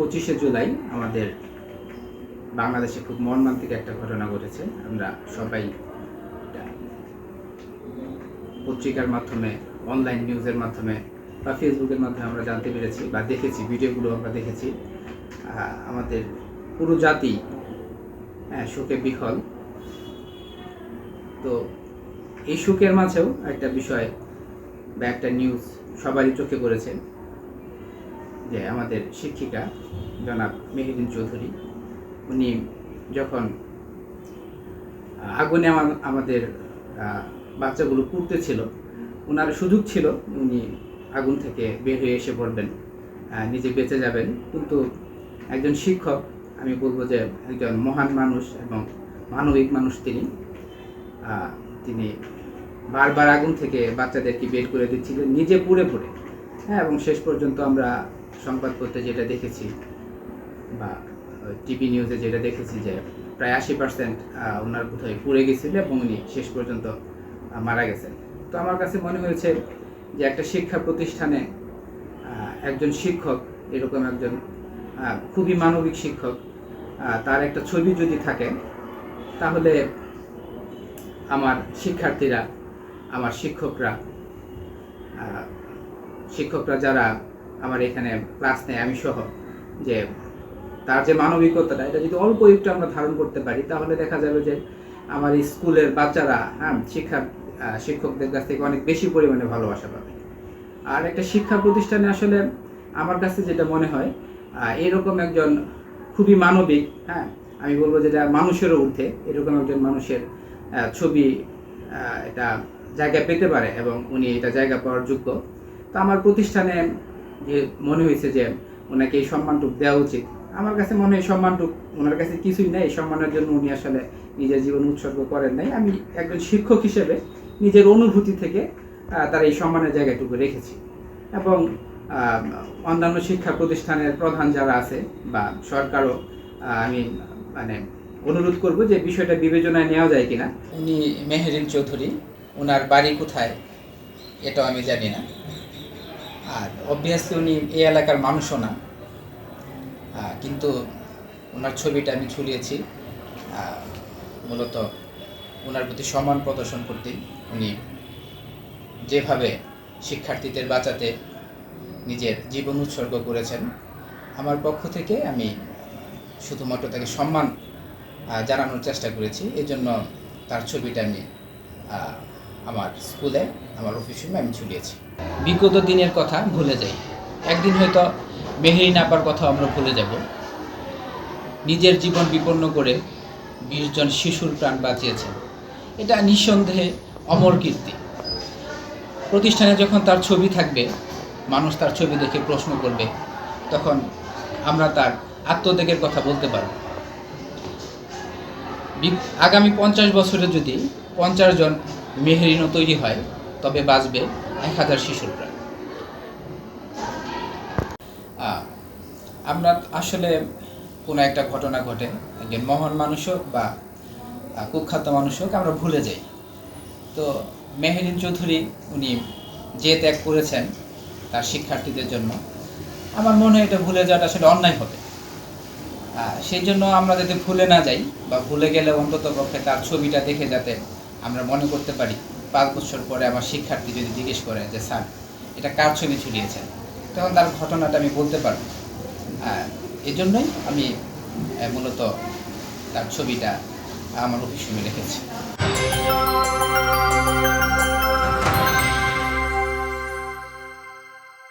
পঁচিশে জুলাই আমাদের বাংলাদেশে খুব মর্মান্তিক একটা ঘটনা ঘটেছে। আমরা সবাই পত্রিকার মাধ্যমে অনলাইন নিউজের মাধ্যমে বা ফেসবুকের মাধ্যমে আমরা জানতে পেরেছি বা দেখেছি ভিডিওগুলো আমরা দেখেছি। আমাদের পুরো জাতি হ্যাঁ শোকে বিহল তো এই শোকের মাঝেও একটা বিষয় বা একটা নিউজ সবারই চোখে পড়েছে। যে আমাদের শিক্ষিকা জনাব মেহেদিন চৌধুরী, উনি যখন আগুনে আমা- আমাদের বাচ্চাগুলো পুড়তেছিল ওনার সুযোগ ছিল, উনি আগুন থেকে বের হয়ে এসে পড়বেন নিজে বেঁচে যাবেন। কিন্তু একজন শিক্ষক, আমি বলব যে একজন মহান মানুষ এবং মানবিক মানুষ তিনি তিনি বারবার আগুন থেকে বাচ্চাদেরকে বের করে দিচ্ছিলেন, নিজে পুড়ে পুড়ে। হ্যাঁ এবং শেষ পর্যন্ত আমরা সংবাদপত্রে যেটা দেখেছি বা টিভি নিউজে যেটা দেখেছি যে প্রায় আশি পার্সেন্ট ওনার বোধহয় পুড়ে গেছিল এবং উনি শেষ পর্যন্ত মারা গেছেন। তো আমার কাছে মনে হয়েছে যে একটা শিক্ষা প্রতিষ্ঠানে একজন শিক্ষক, এরকম একজন খুবই মানবিক শিক্ষক তার একটা ছবি যদি থাকে, তাহলে আমার শিক্ষার্থীরা, আমার শিক্ষকরা শিক্ষকরা যারা আমার এখানে ক্লাস নেয়, আমি সহ, যে তার যে মানবিকতাটা, এটা যদি অল্প একটু আমরা ধারণ করতে পারি, তাহলে দেখা যাবে যে আমার স্কুলের বাচ্চারা হ্যাঁ শিক্ষা শিক্ষকদের কাছ থেকে অনেক বেশি পরিমাণে ভালোবাসা পাবে। আর একটা শিক্ষা প্রতিষ্ঠানে আসলে আমার কাছে যেটা মনে হয় এরকম একজন খুবই মানবিক হ্যাঁ আমি বলব যেটা মানুষেরও ঊর্ধ্বে, এরকম একজন মানুষের ছবি এটা জায়গা পেতে পারে এবং উনি এটা জায়গা পাওয়ার যোগ্য। তো আমার প্রতিষ্ঠানে যে মনে হয়েছে যে ওনাকে এই সম্মানটুক দেওয়া উচিত। আমার কাছে মনে হয় সম্মানটুক, ওনার কাছে কিছুই নেই। সম্মানের জন্য উনি আসলে নিজের জীবন উৎসর্গ করেন নাই। আমি একজন শিক্ষক হিসেবে নিজের অনুভূতি থেকে তার এই সম্মানের জায়গাটুকু রেখেছি। এবং অন্যান্য শিক্ষা প্রতিষ্ঠানের প্রধান যারা আছে বা সরকারও আমি মানে অনুরোধ করব যে বিষয়টা বিবেচনায় নেওয়া যায় কিনা। উনি মেহেরিন চৌধুরী। ওনার বাড়ি কোথায়? এটাও আমি জানি না। আর অবভিয়াসলি উনি এই এলাকার মানুষও না। কিন্তু ওনার ছবিটা আমি ঝুলিয়েছি। মূলত ওনার প্রতি সম্মান প্রদর্শন করতে উনি যেভাবে শিক্ষার্থীদের বাঁচাতে নিজের জীবন উৎসর্গ করেছেন, আমার পক্ষ থেকে আমি শুধুমাত্র তাকে সম্মান জানানোর চেষ্টা করেছি। এজন্য তার ছবিটা আমি আমার স্কুলে, আমার অফিস রুমে আমি ঝুলিয়েছি বিগত দিনের কথা ভুলে যাই। একদিন হয়তো মেহেরিন আপার কথা আমরা ভুলে যাব। নিজের জীবন বিপন্ন করে বিশ জন শিশুর প্রাণ বাঁচিয়েছেন। এটা নিঃসন্দেহে অমর কীর্তি। প্রতিষ্ঠানে যখন তার ছবি থাকবে, মানুষ তার ছবি দেখে প্রশ্ন করবে, তখন আমরা তার আত্মত্যাগের কথা বলতে পারব। আগামী পঞ্চাশ বছরে যদি পঞ্চাশ জন মেহেরিনও তৈরি হয়, তবে বাঁচবে এক হাজার শিশুর প্রাণ আমরা আসলে কোনো একটা ঘটনা ঘটে, একজন মহান মানুষ হোক বা কুখ্যাত মানুষ হোক, আমরা ভুলে যাই। তো মেহেরিন চৌধুরী, উনি যে ত্যাগ করেছেন তার শিক্ষার্থীদের জন্য, আমার মনে হয় এটা ভুলে যাওয়াটা আসলে অন্যায় হবে। সেই জন্য আমরা যাতে ভুলে না যাই বা ভুলে গেলে অন্তত পক্ষে তার ছবিটা দেখে যাতে আমরা মনে করতে পারি, পাঁচ বছর পরে আমার শিক্ষার্থী যদি জিজ্ঞেস করে যে, স্যার, এটা কার ছবি ছুটিয়েছেন তখন তার ঘটনাটা আমি বলতে পারব। এজন্যই আমি মূলত তার ছবিটা আমার অফিস রেখেছি।